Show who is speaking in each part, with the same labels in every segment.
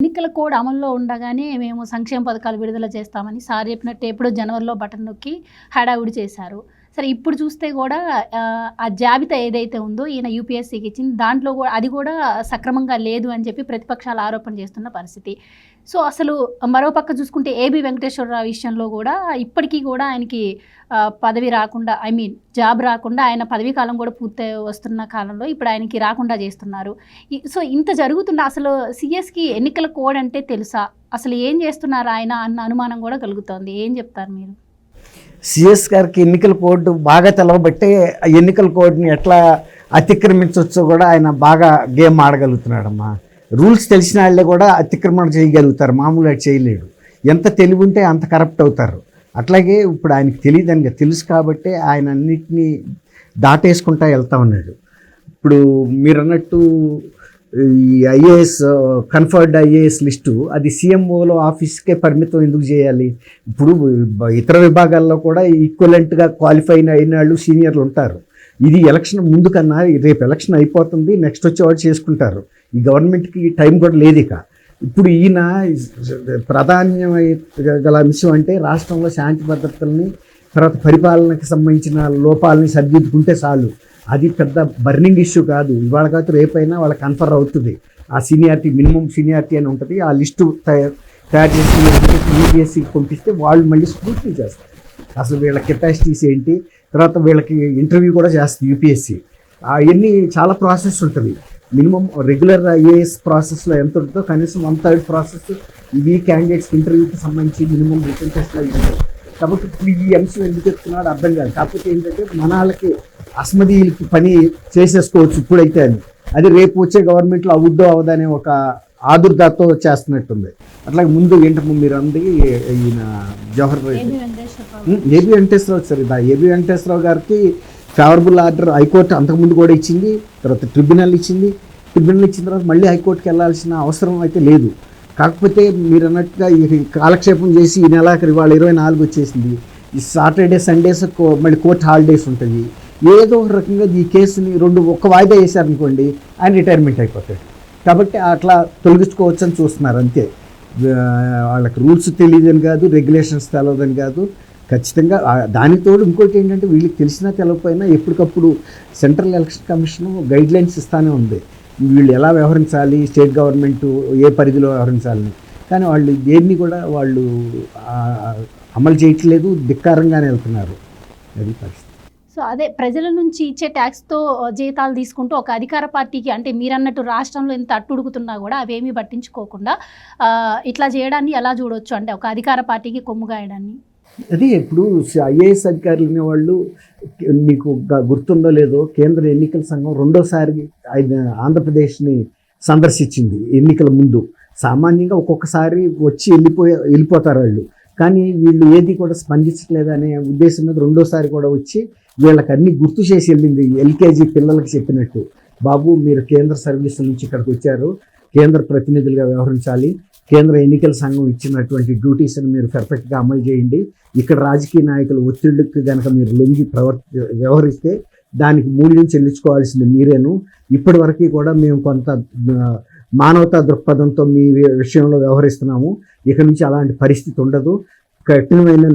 Speaker 1: ఎన్నికల కోడ్ అమల్లో ఉండగానే మేము సంక్షేమ పథకాలు విడుదల చేస్తామని సార్ చెప్పినట్టు ఎప్పుడో జనవరిలో బటన్ నొక్కి హడావుడి చేశారు. సరే ఇప్పుడు చూస్తే కూడా ఆ, జాబితా ఏదైతే ఉందో ఈయన యూపీఎస్సీకి ఇచ్చింది దాంట్లో కూడా అది కూడా సక్రమంగా లేదు అని చెప్పి ప్రతిపక్షాలు ఆరోపణ చేస్తున్న పరిస్థితి. సో అసలు మరో పక్క చూసుకుంటే ఏబి వెంకటేశ్వరరావు విషయంలో కూడా ఇప్పటికీ కూడా ఆయనకి పదవి రాకుండా ఐ మీన్ జాబ్ రాకుండా ఆయన పదవీ కాలం కూడా పూర్తి వస్తున్న కాలంలో ఇప్పుడు ఆయనకి రాకుండా చేస్తున్నారు. సో ఇంత జరుగుతున్న అసలు సిఎస్కి ఎన్నికల కోడ్ అంటే తెలుసా? అసలు ఏం చేస్తున్నారు ఆయన అన్న అనుమానం కూడా కలుగుతోంది. ఏం చెప్తారు మీరు?
Speaker 2: సిఎస్ గారికి ఎన్నికల కోడ్ బాగా తెలవబట్టే ఎన్నికల కోడ్ని ఎట్లా అతిక్రమించవచ్చో కూడా ఆయన బాగా గేమ్ ఆడగలుగుతున్నాడమ్మా. రూల్స్ తెలిసిన వాళ్ళే కూడా అతిక్రమణ చేయగలుగుతారు. మామూలుగా చేయలేడు. ఎంత తెలివి ఉంటే అంత కరప్ట్ అవుతారు. అట్లాగే ఇప్పుడు ఆయనకి తెలియదని తెలుసు కాబట్టే ఆయన అన్నిటినీ దాటేసుకుంటా వెళ్తా ఉన్నాడు. ఇప్పుడు మీరు అన్నట్టు ఈ ఐఏఎస్ కన్ఫర్డ్ ఐఏఎస్ లిస్టు అది సీఎంఓలో ఆఫీస్కే పరిమితం ఎందుకు చేయాలి? ఇప్పుడు ఇతర విభాగాల్లో కూడా ఈక్వలెంట్గా క్వాలిఫై అయిన వాళ్ళు సీనియర్లు ఉంటారు. ఇది ఎలక్షన్ ముందు కన్నా రేపు ఎలక్షన్ అయిపోతుంది నెక్స్ట్ వచ్చేవాడు చేసుకుంటారు. ఈ గవర్నమెంట్కి టైం కూడా లేదు ఇక. ఇప్పుడు ఈయన ప్రాధాన్యమై గల అంశం అంటే రాష్ట్రంలో శాంతి భద్రతల్ని తర్వాత పరిపాలనకి సంబంధించిన లోపాలని సరిదిద్దుకుంటే చాలు. అది పెద్ద బర్నింగ్ ఇష్యూ కాదు. ఇవాళ కాదు రేపైనా వాళ్ళకి కన్ఫర్ అవుతుంది. ఆ సీనియారిటీ మినిమం సీనియారిటీ అని ఉంటుంది. ఆ లిస్టు తయారు తయారు చేసి యూపీఎస్సీకి పంపిస్తే వాళ్ళు మళ్ళీ స్క్రూటినీ చేస్తారు. అసలు వీళ్ళ కెపాసిటీస్ ఏంటి? తర్వాత వీళ్ళకి ఇంటర్వ్యూ కూడా చేస్తుంది యూపీఎస్సీ అవన్నీ చాలా ప్రాసెస్ ఉంటుంది. మినిమం రెగ్యులర్ ఐఏఎస్ ప్రాసెస్లో ఎంత ఉంటుందో కనీసం వన్ థర్డ్ ప్రాసెస్ ఇవి క్యాండిడేట్స్ ఇంటర్వ్యూకి సంబంధించి మినిమం రిటర్న్ టెస్ట్లో ఉంటుంది కాబట్టి ఇప్పుడు ఈ అంశం ఎందుకు చెప్తున్నాడు అర్థం కాదు. కాకపోతే ఏంటంటే మన వాళ్ళకి అస్మదీలకి పని చేసేసుకోవచ్చు ఇప్పుడైతే అని. అది రేపు వచ్చే గవర్నమెంట్లో అవుద్దో అవదనే ఒక ఆదుర్దాతో చేస్తున్నట్టుంది. అట్లాగే ముందు ఏంటమ్మా మీరు అంది ఈయన జవహర్ రెడ్డి
Speaker 1: ఏబి వెంకటేశ్వరరావు.
Speaker 2: సార్ ఇదా? ఏబి వెంకటేశ్వరరావు గారికి ఫేవరబుల్ ఆర్డర్ హైకోర్టు అంతకుముందు కూడా ఇచ్చింది తర్వాత ట్రిబ్యునల్ ఇచ్చింది. ట్రిబ్యునల్ ఇచ్చిన తర్వాత మళ్ళీ హైకోర్టుకి వెళ్ళాల్సిన అవసరం అయితే లేదు. కాకపోతే మీరు అన్నట్టుగా ఈ కాలక్షేపం చేసి ఈ నెలాఖరు ఇవాళ ఇరవై నాలుగు వచ్చేసింది. ఈ సాటర్డే సండేస్ కో- మళ్ళీ కోర్టు హాలిడేస్ ఉంటుంది ఏదో ఒక రకంగా ఈ కేసుని రెండు ఒక్క వాయిదా వేశారనుకోండి ఆయన రిటైర్మెంట్ అయిపోతాడు. కాబట్టి అట్లా తొలగించుకోవచ్చు అని చూస్తున్నారు అంతే. వాళ్ళకి రూల్స్ తెలియదని కాదు రెగ్యులేషన్స్ తెలవదని కాదు. ఖచ్చితంగా దానితోడు ఇంకోటి ఏంటంటే వీళ్ళకి తెలిసినా తెలవకపోయినా ఎప్పటికప్పుడు central election commission guidelines ఇస్తానే ఉంది. వీళ్ళు ఎలా వ్యవహరించాలి స్టేట్ గవర్నమెంట్ ఏ పరిధిలో వ్యవహరించాలని. కానీ వాళ్ళు దేన్ని కూడా వాళ్ళు అమలు చేయట్లేదు ధిక్కారంగానే వెళ్తున్నారు. అది పరిస్థితి.
Speaker 1: సో అదే ప్రజల నుంచి ఇచ్చే ట్యాక్స్తో జీతాలు తీసుకుంటూ ఒక అధికార పార్టీకి అంటే మీరన్నట్టు రాష్ట్రంలో ఎంత అట్టుడుగుతున్నా కూడా అవేమీ పట్టించుకోకుండా ఇట్లా చేయడాన్ని ఎలా చూడొచ్చు? అంటే ఒక అధికార పార్టీకి కొమ్ముగాయడాన్ని
Speaker 2: అదే ఇప్పుడు ఐఏఎస్ అధికారులు వాళ్ళు మీకు గుర్తుందో లేదో కేంద్ర ఎన్నికల సంఘం రెండోసారి ఆంధ్రప్రదేశ్ని సందర్శించింది ఎన్నికల ముందు. సామాన్యంగా ఒక్కొక్కసారి వచ్చి వెళ్ళిపోయే వెళ్ళిపోతారు వాళ్ళు. కానీ వీళ్ళు ఏది కూడా స్పందించట్లేదనే ఉద్దేశం మీద రెండోసారి కూడా వచ్చి వీళ్ళకన్నీ గుర్తు చేసి వెళ్ళింది ఎల్కేజీ పిల్లలకి చెప్పినట్టు. బాబు మీరు కేంద్ర సర్వీసుల నుంచి ఇక్కడికి వచ్చారు. కేంద్ర ప్రతినిధులుగా వ్యవహరించాలి. కేంద్ర ఎన్నికల సంఘం ఇచ్చినటువంటి డ్యూటీస్ని మీరు పర్ఫెక్ట్గా అమలు చేయండి. ఇక్కడ రాజకీయ నాయకుల ఒత్తిడికి కనుక మీరు లొంగి ప్రవర్తి వ్యవహరిస్తే దానికి మూల్యం చెల్లించుకోవాల్సింది మీరేను. ఇప్పటి వరకు కూడా మేము కొంత మానవతా దృక్పథంతో మీ విషయంలో వ్యవహరిస్తున్నాము. ఇక నుంచి అలాంటి పరిస్థితి ఉండదు. కఠినమైన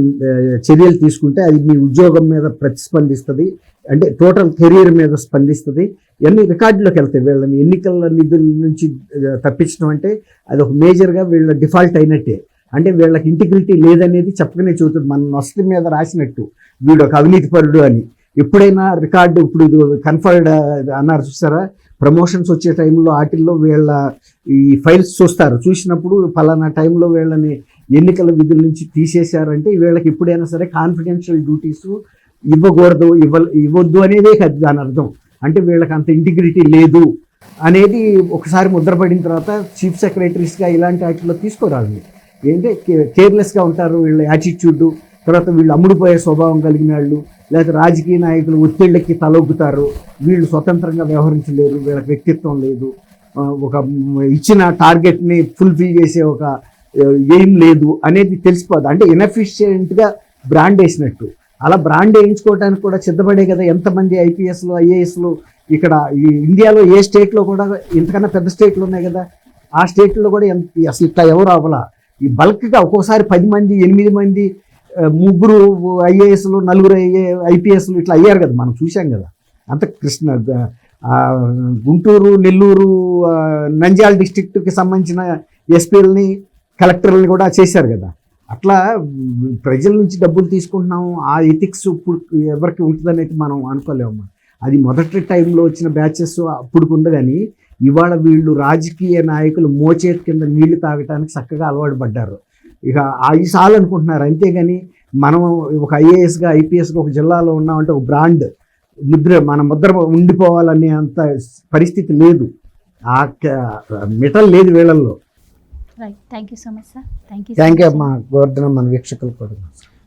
Speaker 2: చర్యలు తీసుకుంటే అది మీ ఉద్యోగం మీద ప్రతిస్పందిస్తుంది. అంటే టోటల్ కెరీర్ మీద స్పందిస్తుంది. ఇవన్నీ రికార్డులోకి వెళ్తాయి. వీళ్ళని ఎన్నికల నిధుల నుంచి తప్పించడం అంటే అది ఒక మేజర్గా వీళ్ళ డిఫాల్ట్ అయినట్టే. అంటే వీళ్ళకి ఇంటిగ్రిటీ లేదనేది చెప్పకనే చూస్తుంది మన నొసటి మీద రాసినట్టు. వీడు ఒక అవినీతిపరుడు అని. ఎప్పుడైనా రికార్డు ఇప్పుడు ఇది కన్ఫర్డ్ అన్నారు చూసారా? ప్రమోషన్స్ వచ్చే టైంలో వాటిల్లో వీళ్ళ ఈ ఫైల్స్ చూస్తారు. చూసినప్పుడు ఫలానా టైంలో వీళ్ళని ఎన్నికల విధుల నుంచి తీసేశారంటే వీళ్ళకి ఎప్పుడైనా సరే కాన్ఫిడెన్షియల్ డ్యూటీస్ ఇవ్వకూడదు ఇవ్వ ఇవ్వద్దు అనేదే కాదు దాని అర్థం. అంటే వీళ్ళకి అంత ఇంటిగ్రిటీ లేదు అనేది ఒకసారి ముద్రపడిన తర్వాత చీఫ్ సెక్రటరీస్గా ఇలాంటి వాటిలో తీసుకోరాదు. ఏంటంటే కేర్లెస్గా ఉంటారు వీళ్ళ యాటిట్యూడ్ తర్వాత వీళ్ళు అమ్ముడుపోయే స్వభావం కలిగిన వాళ్ళు లేకపోతే రాజకీయ నాయకులు ఒత్తిళ్ళకి తలొగ్గుతారు. వీళ్ళు స్వతంత్రంగా వ్యవహరించలేరు వీళ్ళ వ్యక్తిత్వం లేదు. ఒక ఇచ్చిన టార్గెట్ని ఫుల్ఫిల్ చేసే ఒక ఏం లేదు అనేది తెలిసిపోదు. అంటే ఇన్ఎఫిషియెంట్గా బ్రాండ్ వేసినట్టు. అలా బ్రాండ్ వేయించుకోవడానికి కూడా సిద్ధపడే కదా ఎంతమంది ఐపీఎస్లు ఐఏఎస్లు ఇక్కడ ఈ ఇండియాలో ఏ స్టేట్లో కూడా ఇంతకన్నా పెద్ద స్టేట్లు ఉన్నాయి కదా. ఆ స్టేట్లో కూడా ఎంత అసలు ఇట్లా ఎవరు అవ్వలా. ఈ బల్క్గా ఒక్కోసారి పది మంది ఎనిమిది మంది ముగ్గురు ఐఏఎస్లు నలుగురు ఐఏ ఐపీఎస్లు ఇట్లా అయ్యారు కదా మనం చూసాం కదా. అంత కృష్ణ గుంటూరు నెల్లూరు ఆ, నంద్యాల డిస్టిక్ట్కి సంబంధించిన ఎస్పీలని కలెక్టర్లను కూడా చేశారు కదా. అట్లా ప్రజల నుంచి డబ్బులు తీసుకుంటున్నాము ఆ ఎథిక్స్ ఇప్పుడు ఎవరికి ఉంటుందని అయితే మనం అనుకోలేము. అది మొదటి టైంలో వచ్చిన బ్యాచెస్ అప్పుడు ఉంది కానీ ఇవాళ వీళ్ళు రాజకీయ నాయకులు మోచేతి కింద నీళ్ళు తాగటానికి చక్కగా అలవాటు పడ్డారు. ఇక అవి చాలు అనుకుంటున్నారు అంతేగాని మనం ఒక ఐఏఎస్గా ఐపీఎస్గా ఒక జిల్లాలో ఉన్నామంటే ఒక బ్రాండ్ ముద్ర మన ముద్ర ఉండిపోవాలనే అంత పరిస్థితి లేదు. ఆ మిటల్ లేదు వీళ్ళల్లో.
Speaker 1: Right thank you so much sir thank you
Speaker 2: thank you అమ్మా. గోవర్ధనం మన వీక్షకులు కూడా